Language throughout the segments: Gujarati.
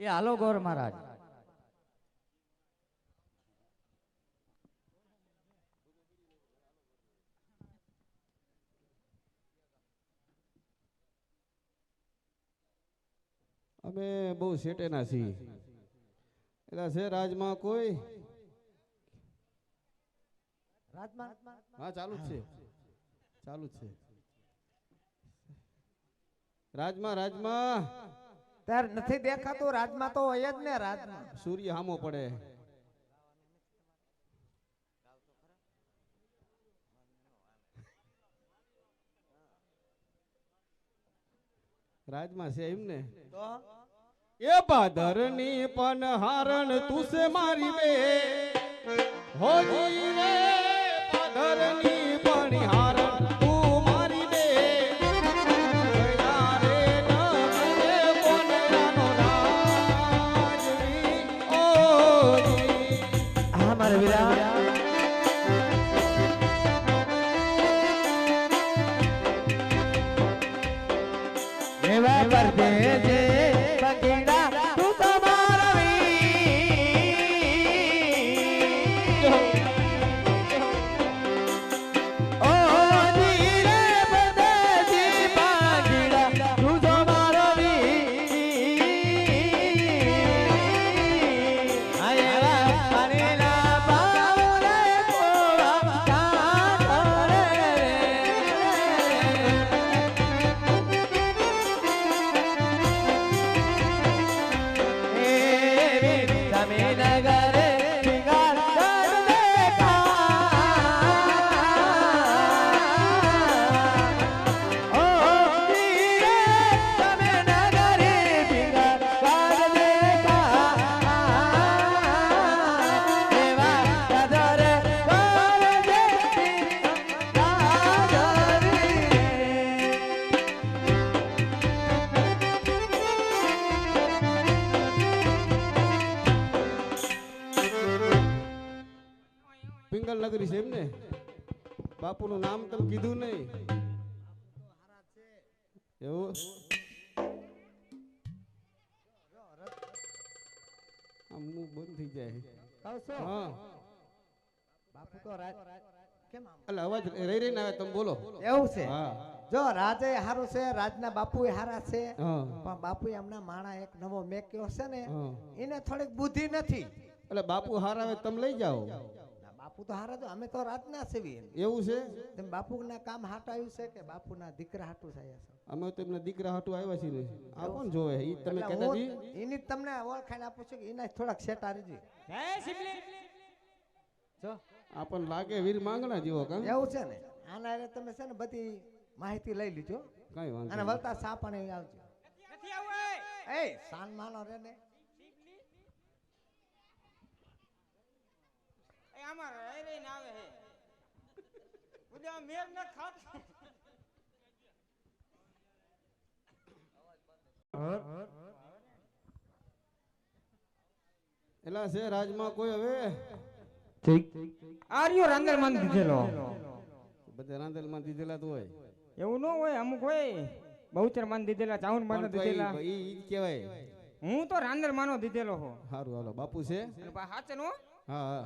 એ હાલો ગોર મહારાજ. અમે બહુ સેટેના છીએ. એટલે છે રાજમાં કોઈ? હા ચાલુ જ છે. ચાલુ જ છે. રાજમાં રાજમાં. તાર નથી દેખાતું રાતમાં તો હોય જ ને રાજમાં. સૂર્ય હામો પડે. રાજમાં છે એમ ને? એ પાદરની પણ હારણ તું મારી બે હોજી જે પગીડા નગરી છે એમ ને બાપુનું નામ તમે કીધું નહીં. એવું? આમ બંધ થઈ જાય. હા. બાપુ તો રાજ કેમ એટલે અવાજ રહી રહીને આવે તમે બોલો. એવું છે? હા. જો રાજે હારું છે રાજના બાપુ હારા છે પણ બાપુ એમના માણા એક નવો મેક્યો છે ને એને થોડીક બુદ્ધિ નથી. એટલે બાપુ હાર તમે લઈ જાઓ. બાપુ તો હારા અમે તો રાતના સેવી એવું છે? તેમ બાપુના કામ હાટાયું છે કે બાપુના દીકરા હાટું થયા છે અમે તો એમના દીકરા હાટું આવ્યા છીએ આ કોણ જોવે? ઈ તમે કહેતા જી? એની તમને ઓળખાણ આપું છું કે એના થોડાક સેટા રીજી જો. આપણ લાગે વીર માંગણા જેવો કા? એવું છે ને? આના રે તમે છે ને બધી માહિતી લઈ લીજો. કઈ વાંધો અને વલતા સાપણે આવજો. નથી આવજો એ સાન માનો રે ને. આમાં રહી રહીને આવે હે. બધા મેર ન ખાત. એલા છે રાજમાં કોઈ હવે? આર્યો રાંદર મન દીધેલો. બધા રાંદેલમાં દીધેલા તો હોય. એવું ન હોય અમુક હોય. બહુચર મન દીધેલા ચાઉન મન પણ તો દીધેલા. ઈ ઈ ઈ જ કહેવાય. હું તો રાંદર માનો દીધેલો હો. સારું હાલો બાપુ છે? અને પા હાચે નો? હા હા.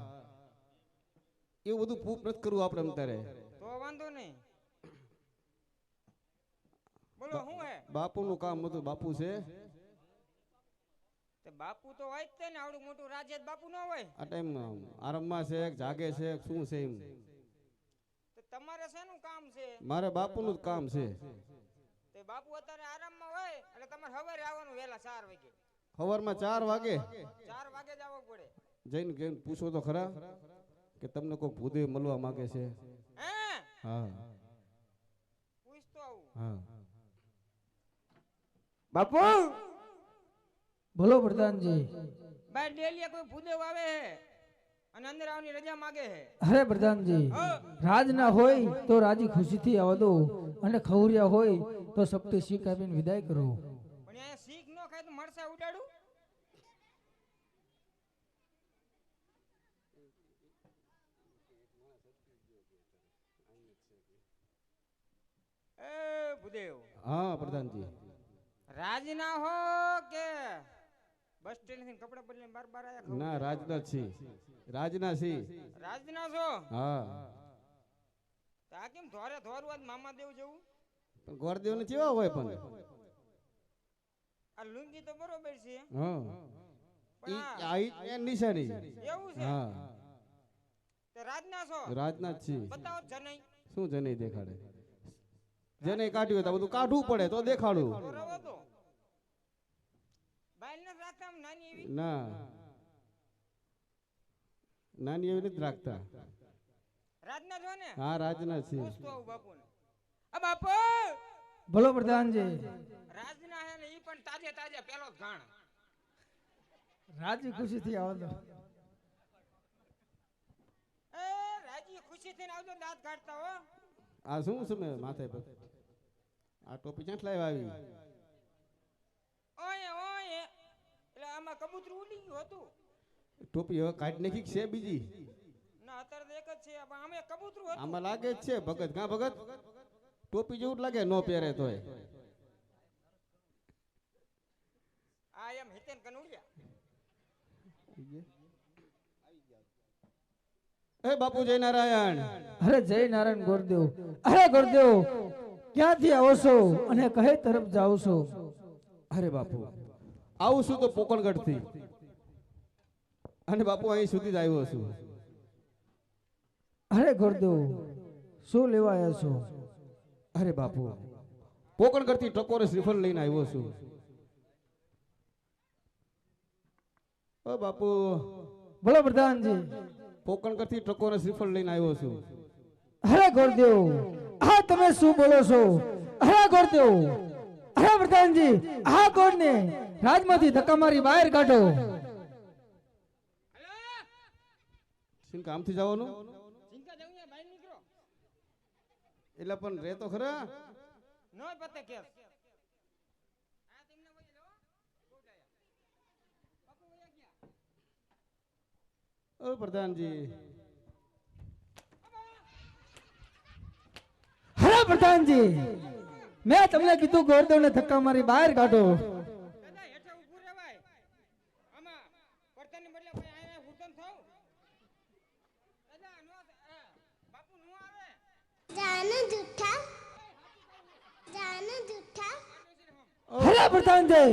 એવું બધું પૂપ નથી કરવું આપણે અંતરે તો વાંધો નહીં. બોલો શું હે? બાપુનું કામ બધું બાપુ છે. તે બાપુ તો હોય જ ને આવડું મોટું રાજ્ય બાપુ ન હોય. આ ટાઈમ આરામમાં છે જાગે છે શું છે એમ. તો તમારે શેનું કામ છે? મારે બાપુનું જ કામ છે. તે બાપુ અત્યારે આરામમાં હોય એટલે તમારે સવારે આવવાનું વેલા ચાર વાગે. હવારમાં ચાર વાગે? ચાર વાગે જ આવવું પડે. જઈને જઈને પૂછો તો ખરા. કે તમને કોઈ ભૂદેવ મળવા માંગે છે? હા? હા. બાપુ! ભલો પ્રધાનજી. બાર ડેલિયા કોઈ ભૂદેવ આવે અને અંદર આવની રજા માગે હે? અરે પ્રધાનજી રાજ ના હોય તો રાજી ખુશીથી આવવા દો અને ખવરિયા હોય તો સપ્તી શીખ આપીને વિદાય કરો પણ અહીંયા શીખ ન ખાય તો મરસા ઉડાડું એ ભૂદેવ. હા પ્રધાનજી. રાજ હો કે બસ સ્ટેન્ડથી કપડા બદલીને બાર બાર આયા ના રાજના છી રાજના છી રાજના છો? હા. તો કેમ ધોરે ધોરું આજ મામા દેવ જેવું? પણ ગોરદેવ ને કેવા હોય પણ? આ લુંગી તો બરોબર છે. હા. ઈ આ આ ઈ એની નિશાની. એવું છે? હા. તે રાજના છો? રાજના છી બતાવો જનઈ. શું જનઈ દેખાડે? જેને કાઢ્યું હોય બધું કાઢવું પડે તો દેખાડું. ને નાની એવી? ના. નાની એવી નથી રાખતા. રાજના છો ને? હા રાજના છે. આ બાપુ! ભલો પ્રધાનજી. રાજના હે ને ઈ પણ તાજે તાજે પેલો ઘાણ. રાજી ખુશીથી આવો આવતો એ રાજી ખુશી થી આવજો દાંત કાઢતા હો. આ શું છે મેં માથે પર? આ ટોપી ક્યાં લાવ્યા આવી? ઓય ઓય એટલે આમાં કબૂતરું ઉડી ગયું હતું. ટોપી હવે કાઢ નાખી છે બીજી? ના અત્યારે તો એક જ છે પણ આમે કબૂતરું હતું. આમાં લાગે જ છે ભગત. કાં ભગત? ટોપી જેવું જ લાગે નો પહેરે તોય. આ એમ હિતેન કનુડિયા. એ બાપુ જય નારાયણ અરે જય નારાયણ ગુરુદેવ. અરે ગુરુદેવ ક્યાંથી આવો છો અને કઈ તરફ જાઓ છો? અરે બાપુ આવું છું તો પોકણગઢથી અને બાપુ અહીં સુધી જ આવ્યો છું. અરે ગુરુદેવ શું લેવા આવ્યા છો? અરે બાપુ પોકણગઢથી ટકોરે શ્રીફળ લઈને આવ્યો છું. ઓ બાપુ. બોલો પ્રધાનજી. પોકણગઢથી ટકોરે શ્રીફળ લઈને આવ્યો છું. હરે ગોરદેવ હા તમે શું બોલો છો? હરે ગોરદેવ હરે પ્રધાનજી આ કોણને? રાજમાંથી ધક્કા મારી બહાર કાઢો. શું કામથી જવાનું? ચિંતા જવું ને બહાર નીકળો. એટલે પણ રે તો ખરા? ન પતે કેસ આ તેમને બોલી લો બહુ ડાયા બાપુ વયા ગયા ઓ પ્રધાનજી અરે પ્રધાનજી મેં તમને કીધું ગોરદેવને ધક્કા મારી બહાર કાઢો. દાદા હેઠે મેં તમને કીધું પડતાની બદલે કોઈ અહીંયા હુતન થાવ દાદા નો આ, બાપુ નો આવે જાન જૂઠા જાન જૂઠા અરે પ્રધાનજી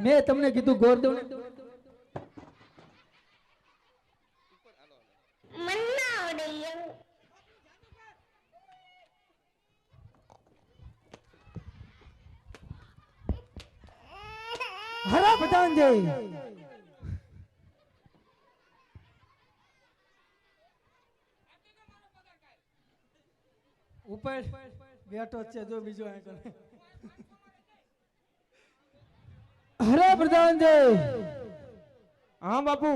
મેં તમને કીધું ગોરદેવને મન્ના આવડે એવું અરે ઉપર બેઠો છે જો બીજો આગળ હરે અરે પ્રધાનજી હા બાપુ.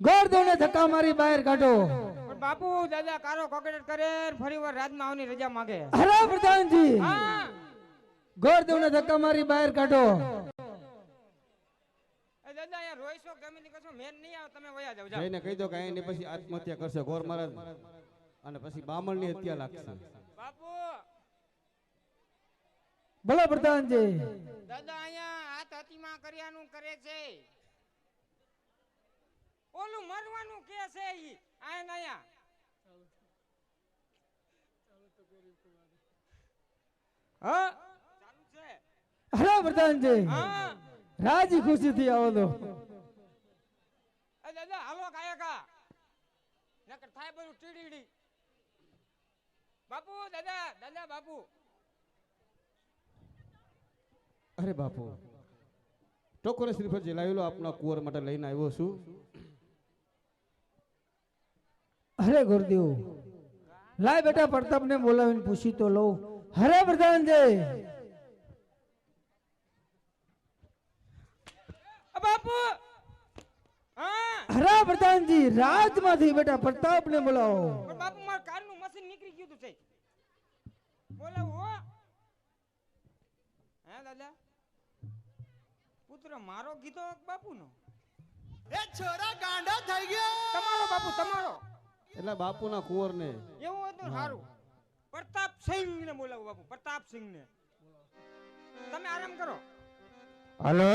ગોરદેવને ધક્કા મારી બહાર કાઢો. પણ બાપુ દાદા કારો કોકેટ કરે ફરી વાર રાજમાં આવની રજા માંગે. હરે પ્રધાનજી. હા. ગોરદેવને ધક્કા મારી બહાર કાઢો. દાદા અહીંયા રોઈશો ગમે તે કશો મેન નહીં આવે તમે વયા જાવ જઈને કહી દો કે અહીં પછી આત્મહત્યા કરશે ગોર મહારાજ. અને પછી બામણની હત્યા લાગશે. બાપુ! બોલો પ્રધાનજી. દાદા અહીંયા હાથ હાથીમાં કર્યાનું કરે છે. ઓલું મરવાનું કે છે ઈ? આયા અહીંયા. હા? ચાલુ છે. પ્રધાનજી. હા. રાજી ખુશીથી આવો તો એ દાદા હાલો કાયકા નકર થાય બધું ટીડીડી. બાપુ દાદા દાદા બાપુ. અરે બાપુ ટકોરે શ્રીફળ જે લાવેલો આપના કુંવર માટે લઈને આવ્યો છું. અરે ગુરુદેવ લાય બેટા પ્રતાપને બોલાવીને પૂછી તો લઉં. હરે પ્રધાનજી! બાપુ! હા? પ્રધાનજી રાજમાંથી બેટા પ્રતાપને બોલાવો. પણ બાપુ માર કારનું મશીન નીકળી ગયું તું છે. બોલાવું હે. દાદા. પુત્ર મારો કીધો કે બાપુનો. એ છોરા ગાંડા થઈ ગયો. તમારો બાપુ તમારો. એટલે બાપુના કુંવરને. એવું હતું સારું. પ્રતાપ સિંહ ને બોલાવો બાપુ પ્રતાપ સિંહ ને તમે આરામ કરો. હલો?